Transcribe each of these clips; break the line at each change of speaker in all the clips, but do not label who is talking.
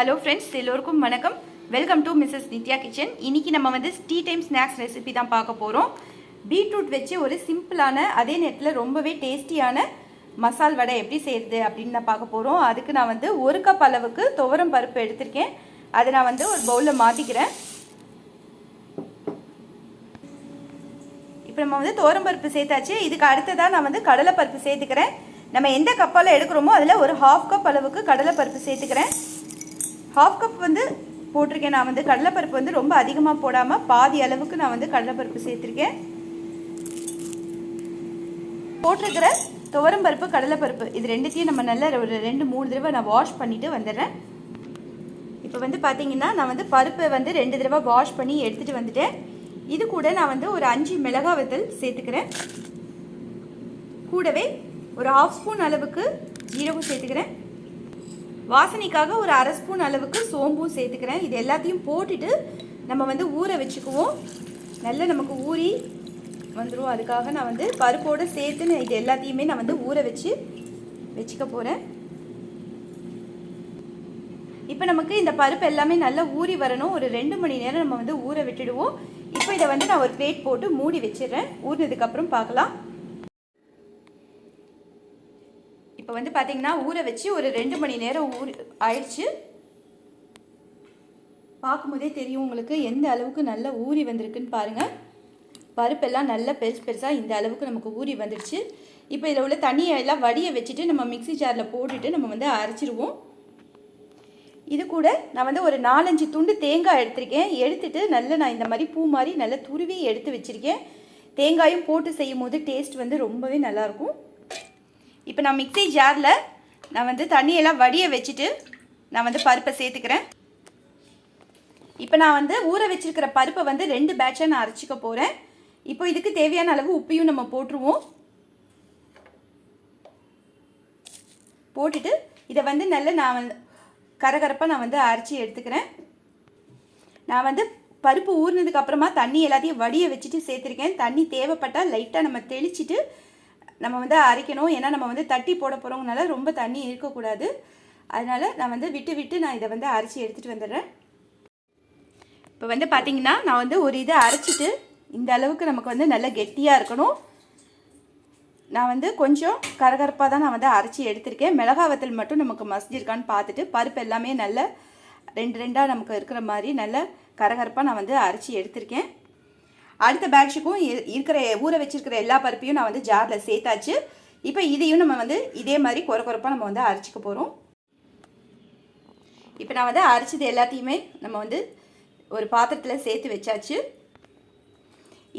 Hello friends எல்லோருக்கும் வணக்கம். Welcome to Mrs Nithya kitchen இன்றைக்கி நம்ம வந்து டீ டைம் ஸ்நாக்ஸ் ரெசிபி தான் பார்க்க போகிறோம் பீட்ரூட் வச்சு ஒரு சிம்பிளான அதே நேரத்தில் ரொம்பவே டேஸ்டியான மசால் வடை எப்படி செய்யுது அப்படின்னு நான் பார்க்க போகிறோம் அதுக்கு நான் வந்து ஒரு கப் அளவுக்கு துவரம் பருப்பு எடுத்திருக்கேன். அதை நான் வந்து ஒரு பவுலில் மாற்றிக்கிறேன் இப்போ நம்ம வந்து பருப்பு சேர்த்தாச்சு. இதுக்கு அடுத்ததாக நான் வந்து கடலைப்பருப்பு சேர்த்துக்கிறேன். நம்ம எந்த கப்பால் எடுக்கிறோமோ அதில் ஒரு ஹாஃப் கப் அளவுக்கு கடலைப்பருப்பு சேர்த்துக்கிறேன். ஹாஃப் கப் வந்து போட்டிருக்கேன். நான் வந்து கடலைப்பருப்பு வந்து ரொம்ப அதிகமாக போடாமல் பாதி அளவுக்கு நான் வந்து கடலைப்பருப்பு சேர்த்துருக்கேன். போட்டிருக்கிற துவரம்பருப்பு கடலைப்பருப்பு இது ரெண்டுத்தையும் நம்ம நல்லா ஒரு ரெண்டு மூணு தடவை நான் வாஷ் பண்ணிவிட்டு வந்துடுறேன். இப்போ வந்து பார்த்தீங்கன்னா நான் வந்து பருப்பை வந்து ரெண்டு தடவை வாஷ் பண்ணி எடுத்துகிட்டு வந்துட்டேன். இது கூட நான் வந்து ஒரு அஞ்சு மிளகா வத்தல் சேர்த்துக்கிறேன். கூடவே ஒரு ஹாஃப் ஸ்பூன் அளவுக்கு ஜீரகம் சேர்த்துக்கிறேன். வாசனைக்காக ஒரு அரை ஸ்பூன் அளவுக்கு சோம்பும் சேர்த்துக்கிறேன். இது எல்லாத்தையும் போட்டுட்டு நம்ம வந்து ஊற வச்சுக்குவோம். நல்லா நமக்கு ஊறி வந்துடும் அதுக்காக நான் வந்து பருப்போடு சேர்த்து நான் இது எல்லாத்தையுமே நான் வந்து ஊற வச்சு வச்சுக்க போகிறேன் இப்போ நமக்கு இந்த பருப்பு எல்லாமே நல்லா ஊறி வரணும். ஒரு ரெண்டு மணி நேரம் நம்ம வந்து ஊற விட்டுடுவோம். இப்போ இதை வந்து நான் ஒரு பிளேட் போட்டு மூடி வச்சிடுறேன். ஊறினதுக்கப்புறம் பார்க்கலாம். இப்போ வந்து பார்த்தீங்கன்னா ஊற வச்சு ஒரு ரெண்டு மணி நேரம் ஊறி ஆயிடுச்சு. பார்க்கும்போதே தெரியும் உங்களுக்கு எந்த அளவுக்கு நல்லா ஊறி வந்திருக்குன்னு பாருங்கள் பருப்பெல்லாம் நல்லா பெருசு பெருசாக இந்த அளவுக்கு நமக்கு ஊறி வந்துடுச்சு இப்போ இதில் உள்ள தண்ணியை எல்லாம் வடியை வச்சுட்டு நம்ம மிக்சி ஜாரில் போட்டுட்டு நம்ம வந்து அரைச்சிருவோம். இது கூட நான் வந்து ஒரு நாலஞ்சு துண்டு தேங்காய் எடுத்திருக்கேன். எடுத்துட்டு நல்லா நான் இந்த மாதிரி பூ மாதிரி நல்லா துருவி எடுத்து வச்சுருக்கேன். தேங்காயும் போட்டு செய்யும் போது டேஸ்ட் வந்து ரொம்பவே நல்லாயிருக்கும் இப்போ நான் மிக்சி ஜாரில் நான் வந்து தண்ணியெல்லாம் வடிய வச்சுட்டு நான் வந்து பருப்பை சேர்த்துக்கிறேன். இப்போ நான் வந்து ஊற வச்சிருக்கிற பருப்பை வந்து ரெண்டு பேட்சாக நான் அரைச்சிக்க போகிறேன் இப்போ இதுக்கு தேவையான அளவு உப்பையும் நம்ம போட்டுருவோம். போட்டுட்டு இதை வந்து நல்லா நான் வந்து கரகரப்பாக நான் வந்து அரைச்சி எடுத்துக்கிறேன். நான் வந்து பருப்பு ஊறினதுக்கு அப்புறமா தண்ணி எல்லாத்தையும் வடிய வச்சுட்டு சேர்த்துருக்கேன். தண்ணி தேவைப்பட்டால் லைட்டாக நம்ம தெளிச்சிட்டு நம்ம வந்து அரைக்கணும். ஏன்னா நம்ம வந்து தட்டி போட போகிறவங்கனால ரொம்ப தண்ணி இருக்கக்கூடாது. அதனால் நான் வந்து விட்டு விட்டு நான் இதை வந்து அரைச்சி எடுத்துகிட்டு வந்துடுறேன். இப்போ வந்து பார்த்தீங்கன்னா நான் வந்து ஒரு இதை அரைச்சிட்டு இந்த அளவுக்கு நமக்கு வந்து நல்லா கெட்டியாக இருக்கணும். நான் வந்து கொஞ்சம் கரகரப்பாக தான் நான் வந்து அரைச்சி எடுத்திருக்கேன். மிளகா வத்தல் மட்டும் நமக்கு மசிஞ்சிருக்கான்னு பார்த்துட்டு பருப்பு எல்லாமே நல்ல ரெண்டு ரெண்டாக நமக்கு இருக்கிற மாதிரி நல்ல கரகரப்பாக நான் வந்து அரைச்சி எடுத்திருக்கேன். அடுத்த பேட்சுக்கும் இருக்கிற ஊற வச்சிருக்கிற எல்லா பருப்பையும் நான் வந்து ஜாரில் சேர்த்தாச்சு. இப்போ இதையும் நம்ம வந்து இதே மாதிரி குறை குறைப்பாக நம்ம வந்து அரைச்சிக்க போகிறோம் இப்போ நான் வந்து அரைச்சது எல்லாத்தையுமே நம்ம வந்து ஒரு பாத்திரத்தில் சேர்த்து வச்சாச்சு.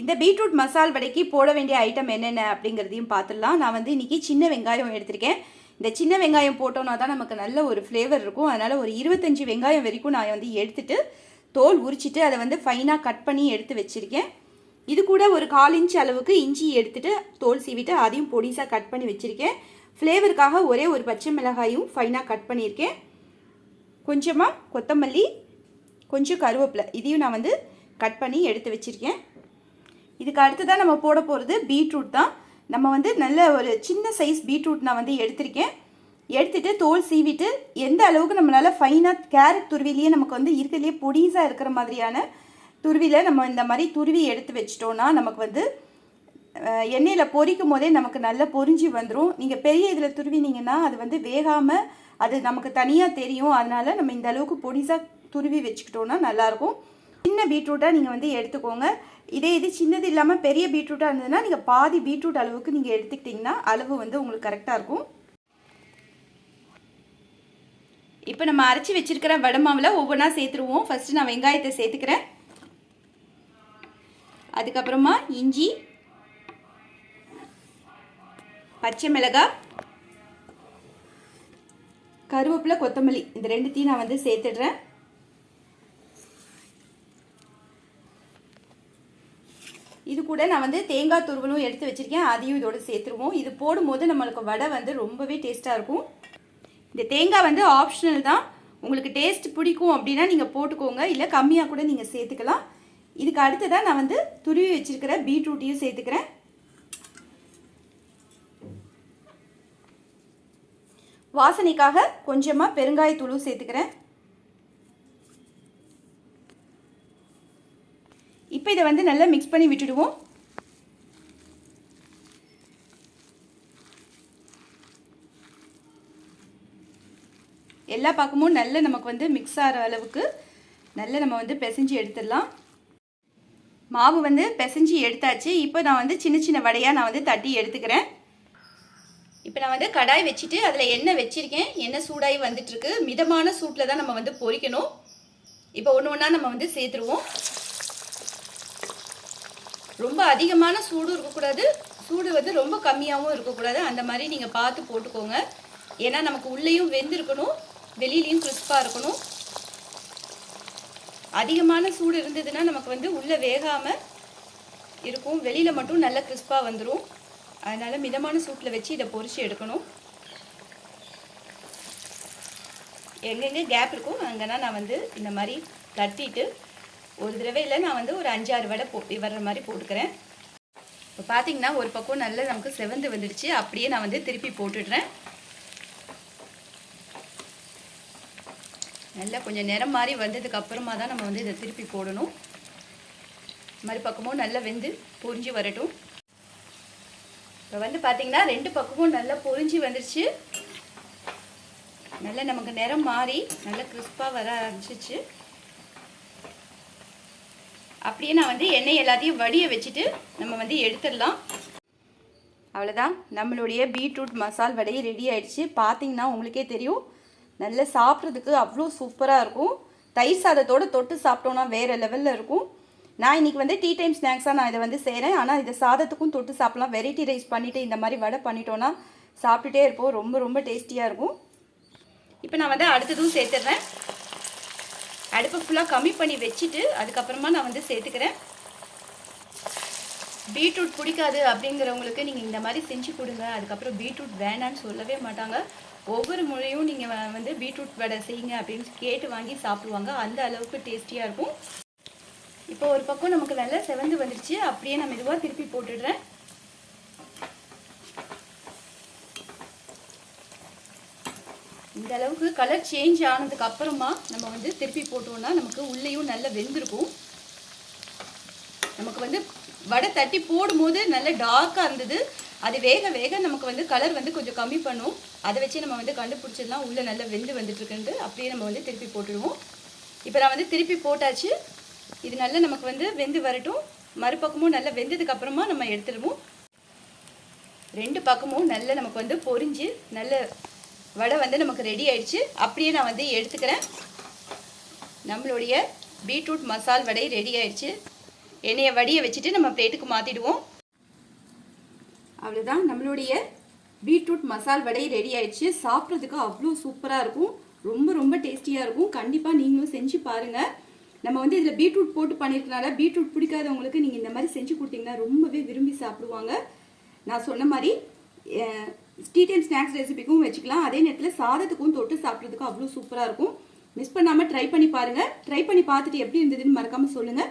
இந்த பீட்ரூட் மசால் வடைக்கு போட வேண்டிய ஐட்டம் என்னென்ன அப்படிங்கிறதையும் பார்த்துடலாம் நான் வந்து இன்றைக்கி சின்ன வெங்காயம் எடுத்திருக்கேன். இந்த சின்ன வெங்காயம் போட்டோன்னா தான் நமக்கு நல்ல ஒரு ஃப்ளேவர் இருக்கும். அதனால் ஒரு இருபத்தஞ்சி வெங்காயம் வரைக்கும் நான் வந்து எடுத்துகிட்டு தோல் உரிச்சிட்டு அதை வந்து ஃபைனாக கட் பண்ணி எடுத்து வச்சுருக்கேன். இது கூட ஒரு கால் இன்ச் அளவுக்கு இஞ்சி எடுத்துகிட்டு தோல் சீவிட்டு அதையும் பொடிசாக கட் பண்ணி வச்சுருக்கேன். ஃப்ளேவருக்காக ஒரே ஒரு பச்சை மிளகாயும் ஃபைனாக கட் பண்ணியிருக்கேன். கொஞ்சமாக கொத்தமல்லி கொஞ்சம் கருவேப்பிலை இதையும் நான் வந்து கட் பண்ணி எடுத்து வச்சுருக்கேன். இதுக்கு அடுத்ததாக நம்ம போட போகிறது பீட்ரூட் தான். நம்ம வந்து நல்ல ஒரு சின்ன சைஸ் பீட்ரூட் நான் வந்து எடுத்திருக்கேன். எடுத்துகிட்டு தோல் சீவிட்டு எந்த அளவுக்கு நம்மளால் ஃபைனாக கேரட் துருவிலேயே நமக்கு வந்து இருக்கிறதுலே பொடிசாக இருக்கிற மாதிரியான துருவியில் நம்ம இந்த மாதிரி துருவி எடுத்து வச்சிட்டோன்னா நமக்கு வந்து எண்ணெயில் பொரிக்கும் போதே நமக்கு நல்லா பொரிஞ்சு வந்துடும் நீங்கள் பெரிய இதில் துருவினீங்கன்னா அது வந்து வேகாமல் அது நமக்கு தனியாக தெரியும். அதனால் நம்ம இந்த அளவுக்கு பொடிசாக துருவி வச்சுக்கிட்டோன்னா நல்லாயிருக்கும். சின்ன பீட்ரூட்டாக நீங்கள் வந்து எடுத்துக்கோங்க. இதே இது சின்னது இல்லாமல் பெரிய பீட்ரூட்டாக இருந்ததுன்னா நீங்கள் பாதி பீட்ரூட் அளவுக்கு நீங்கள் எடுத்துக்கிட்டிங்கன்னா அளவு வந்து உங்களுக்கு கரெக்டாக இருக்கும். இப்போ நம்ம அரைச்சி வச்சிருக்கிற வடமாவில் ஒவ்வொன்றா சேர்த்துருவோம். ஃபஸ்ட்டு நான் வெங்காயத்தை சேர்த்துக்கிறேன். அதுக்கப்புறமா இஞ்சி பச்சை மிளகாய் கருவேப்பிலை கொத்தமல்லி. இந்த ரெண்டுத்தையும் நான் வந்து சேர்த்துடுறேன். இது கூட நான் வந்து தேங்காய் துருவலும் எடுத்து வச்சுருக்கேன். அதையும் இதோடு சேர்த்துருவோம். இது போடும்போது நம்மளுக்கு வடை வந்து ரொம்பவே டேஸ்ட்டாக இருக்கும். இந்த தேங்காய் வந்து ஆப்ஷனல் தான். உங்களுக்கு டேஸ்ட் பிடிக்கும் அப்படின்னா நீங்கள் போட்டுக்கோங்க. இல்லை கம்மியாக கூட நீங்கள் சேர்த்துக்கலாம். இதுக்கு அடுத்ததாக நான் வந்து துருவி வச்சுருக்கிற பீட்ரூட்டையும் சேர்த்துக்கிறேன். வாசனைக்காக கொஞ்சமாக பெருங்காயத்தூளும் சேர்த்துக்கிறேன். இப்போ இதை வந்து நல்லா மிக்ஸ் பண்ணி விட்டுடுவோம். எல்லா பக்கமும் நல்ல நமக்கு வந்து மிக்ஸ் ஆகிற அளவுக்கு நல்ல நம்ம வந்து பிசைஞ்சு எடுத்துடலாம். மாவு வந்து பிசைஞ்சு எடுத்தாச்சு. இப்போ நான் வந்து சின்ன சின்ன வடையாக நான் வந்து தட்டி எடுத்துக்கிறேன். இப்போ நான் வந்து கடாய் வச்சுட்டு அதில் எண்ணெய் வச்சுருக்கேன். எண்ணெய் சூடாகி வந்துட்டுருக்கு. மிதமான சூட்டில் தான் நம்ம வந்து பொரிக்கணும் இப்போ ஒன்று ஒன்றா நம்ம வந்து சேர்த்துருவோம். ரொம்ப அதிகமான சூடும் இருக்கக்கூடாது. சூடு வந்து ரொம்ப கம்மியாகவும் இருக்கக்கூடாது. அந்த மாதிரி நீங்கள் பார்த்து போட்டுக்கோங்க. ஏன்னா நமக்கு உள்ளேயும் வெந்திருக்கணும். வெளியிலையும் கிறிஸ்பாக இருக்கணும். அதிகமான சூடு இருந்ததுன்னா நமக்கு வந்து உள்ளே வேகாமல் இருக்கும். வெளியில் மட்டும் நல்ல கிறிஸ்பாக வந்துடும் அதனால் மிதமான சூட்டில் வச்சு இதை பொறிச்சு எடுக்கணும். எங்கெங்கே கேப் இருக்கும் அங்கேனா நான் வந்து இந்த மாதிரி தட்டிட்டு ஒரு தடவையில் நான் வந்து ஒரு அஞ்சாறு வடை போ வர்ற மாதிரி போட்டுக்கிறேன். இப்போ பார்த்தீங்கன்னா ஒரு பக்கம் நல்லா நமக்கு செவந்து வந்துடுச்சு. அப்படியே நான் வந்து திருப்பி போட்டுடுறேன். நல்லா கொஞ்சம் நிறம் மாதிரி வந்ததுக்கு அப்புறமா தான் நம்ம வந்து இதை திருப்பி போடணும். மறுபக்கமும் நல்லா வெந்து பொரிஞ்சு வரட்டும். இப்போ வந்து பார்த்தீங்கன்னா ரெண்டு பக்கமும் நல்லா பொரிஞ்சு வந்துருச்சு. நல்லா நமக்கு நிறம் மாறி நல்லா கிறிஸ்பாக வர ஆரம்பிச்சிச்சு அப்படியே நான் வந்து எண்ணெய் எல்லாத்தையும் வடிய வச்சுட்டு நம்ம வந்து எடுத்துடலாம். அவ்வளோதான் நம்மளுடைய பீட்ரூட் மசால் வடை ரெடி ஆயிடுச்சு. பார்த்தீங்கன்னா உங்களுக்கே தெரியும். நல்லா சாப்பிட்றதுக்கு அவ்வளோ சூப்பராக இருக்கும். தயிர் சாதத்தோடு தொட்டு சாப்பிட்டோன்னா வேறு லெவலில் இருக்கும். நான் இன்றைக்கி வந்து டீ டைம் ஸ்நாக்ஸாக நான் இதை வந்து செய்கிறேன் ஆனால் இதை சாதத்துக்கும் தொட்டு சாப்பிட்லாம். வெரைட்டி ரைஸ் பண்ணிவிட்டு இந்த மாதிரி வடை பண்ணிட்டோன்னா சாப்பிட்டுட்டே இருப்போம். ரொம்ப ரொம்ப டேஸ்டியாக இருக்கும். இப்போ நான் வந்து அடுத்ததும் சேர்த்துடுறேன் அடுப்பை ஃபுல்லாக கம்மி பண்ணி வச்சுட்டு அதுக்கப்புறமா நான் வந்து சேர்த்துக்கிறேன். பீட்ரூட் பிடிக்காது அப்படிங்கிறவங்களுக்கு நீங்கள் இந்த மாதிரி செஞ்சு கொடுங்க. அதுக்கப்புறம் பீட்ரூட் வேணான்னு சொல்லவே மாட்டாங்க. ஒவ்வொரு முறையும் நீங்கள் வந்து பீட்ரூட் வடை செய்யுங்க அப்படின்னு கேட்டு வாங்கி சாப்பிடுவாங்க. அந்த அளவுக்கு டேஸ்டியாக இருக்கும். இப்போ ஒரு பக்கம் நமக்கு நல்லா செவந்து வந்துருச்சு. அப்படியே நான் மெதுவாக திருப்பி போட்டுடுறேன். இந்த அளவுக்கு கலர் சேஞ்ச் ஆனதுக்கு அப்புறமா நம்ம வந்து திருப்பி போட்டோம்னா நமக்கு உள்ளேயும் நல்லா வெந்திருக்கும். நமக்கு வந்து வடை தட்டி போடும்போது நல்ல டார்க்காக இருந்தது. அது வேக வேக நமக்கு வந்து கலர் வந்து கொஞ்சம் கம்மி பண்ணும். அதை வச்சு நம்ம வந்து கண்டுபிடிச்சிடலாம். உள்ளே நல்லா வெந்து வந்துட்டுருக்குன்ட்டு அப்படியே நம்ம வந்து திருப்பி போட்டுடுவோம். இப்போ நான் வந்து திருப்பி போட்டாச்சு. இது நல்லா நமக்கு வந்து வெந்து வரட்டும். மறுபக்கமும் நல்லா வெந்ததுக்கு அப்புறமா நம்ம எடுத்துடுவோம். ரெண்டு பக்கமும் நல்லா நமக்கு வந்து பொரிஞ்சு நல்ல வடை வந்து நமக்கு ரெடி ஆயிடுச்சு. அப்படியே நான் வந்து எடுத்துக்கிறேன். நம்மளுடைய பீட்ரூட் மசால் வடை ரெடி ஆயிடுச்சு. எண்ணெயை வடியை வச்சுட்டு நம்ம பிளேட்டுக்கு மாற்றிடுவோம் அவ்வளோதான் நம்மளுடைய பீட்ரூட் மசால் வடை ரெடி ஆயிடுச்சு. சாப்பிட்றதுக்கு அவ்வளோ சூப்பராக இருக்கும். ரொம்ப ரொம்ப டேஸ்டியாக இருக்கும். கண்டிப்பாக நீங்களும் செஞ்சு பாருங்கள் நம்ம வந்து இதில் பீட்ரூட் போட்டு பண்ணியிருக்கனால பீட்ரூட் பிடிக்காதவங்களுக்கு நீங்கள் இந்த மாதிரி செஞ்சு கொடுத்தீங்கன்னா ரொம்பவே விரும்பி சாப்பிடுவாங்க. நான் சொன்ன மாதிரி டீ டைம் ஸ்நாக்ஸ் ரெசிபிக்கும் வச்சுக்கலாம். அதே நேரத்தில் சாதத்துக்கும் தொட்டு சாப்பிட்றதுக்கும் அவ்வளோ சூப்பராக இருக்கும். மிஸ் பண்ணாமல் ட்ரை பண்ணி பாருங்கள் ட்ரை பண்ணி பார்த்துட்டு எப்படி இருந்ததுன்னு மறக்காமல் சொல்லுங்கள்